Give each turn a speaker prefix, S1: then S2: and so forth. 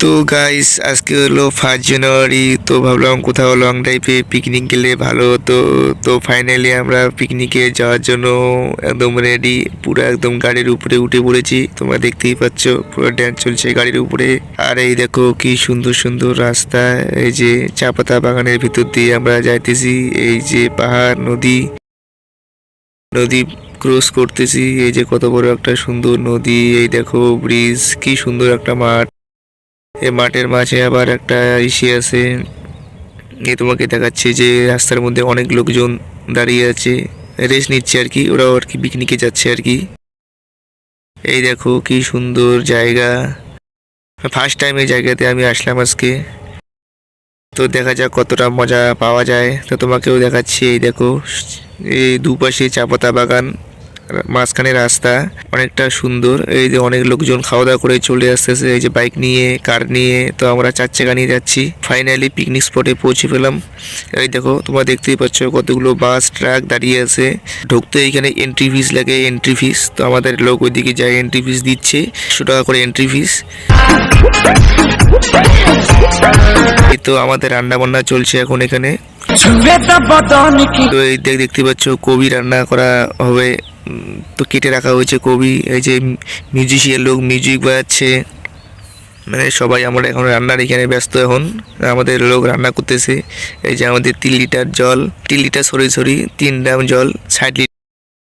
S1: তো গাইস আজকে হলো ফার্স্ট জানুয়ারি তো ভাবলাম কোথাও লং ড্রাইভে পিকনিক গেলে ভালো হতো। তো ফাইনালি আমরা পিকনিকে যাওয়ার জন্য একদম রেডি পুরো একদম গাড়ির উপরে উঠে পড়েছি। তোমরা দেখতেই পাচ্ছ, পুরো ড্যান্স চলছে গাড়ির উপরে। আর এই দেখো কি সুন্দর সুন্দর রাস্তা, এই যে চা পাতা বাগানের ভিতর দিয়ে আমরা যাইতেছি, এই যে পাহাড়, নদী। নদী ক্রস করতেছি, এই যে কত বড় একটা সুন্দর নদী, এই দেখো ব্রিজ কি সুন্দর একটা মাঠ। এই মাঠের মাঝে আবার একটা ইসে আছে, এ তোমাকে দেখাচ্ছে যে রাস্তার মধ্যে অনেক লোকজন দাঁড়িয়ে আছে রেস্ট নিচ্ছে আর কি, ওরাও আর কি পিকনিকে যাচ্ছে আর কি। এই দেখো কি সুন্দর জায়গা। ফার্স্ট টাইম এই জায়গাতে আমি আসলাম আজকে। তো দেখা যাক কতটা মজা পাওয়া যায়। তো তোমাকেও দেখাচ্ছি, এই দেখো, এই দুপাশে চা পাতা বাগান। মাঝখানে রাস্তা অনেকটা সুন্দর। এই যে অনেক লোকজন খাওয়া দাওয়া করে চলে আসতেছে। এই যে বাইক নিয়ে কার নিয়ে তো আমরা চার চাকা নিয়ে যাচ্ছি। ফাইনালি পিকনিক স্পটে পৌঁছে পেলাম। এই দেখো তোমরা দেখতেই পাচ্ছ কতগুলো বাস ট্রাক দাঁড়িয়ে আছে। ঢুকতে এইখানে এন্ট্রি ফিস লাগে এন্ট্রি ফিস তো আমাদের লোক ওইদিকে যায় এন্ট্রি ফিস দিচ্ছে। একশো টাকা করে এন্ট্রি ফিস এই তো আমাদের রান্না বান্না চলছে এখন এখানে। তো এই দেখতে পাচ্ছ কবি রান্না করা হবে। তো কেটে রাখা হয়েছে কবি, এই যে মিউজিশিয়ান লোক মিউজিক বাজাচ্ছে। মানে সবাই আমরা এখন রান্নার এখানে ব্যস্ত এখন। আমাদের লোক রান্না করতেছে। এই যে আমাদের তিন লিটার জল, তিন লিটার সরি সরি, তিন ড্রাম জল, ষাট লিটার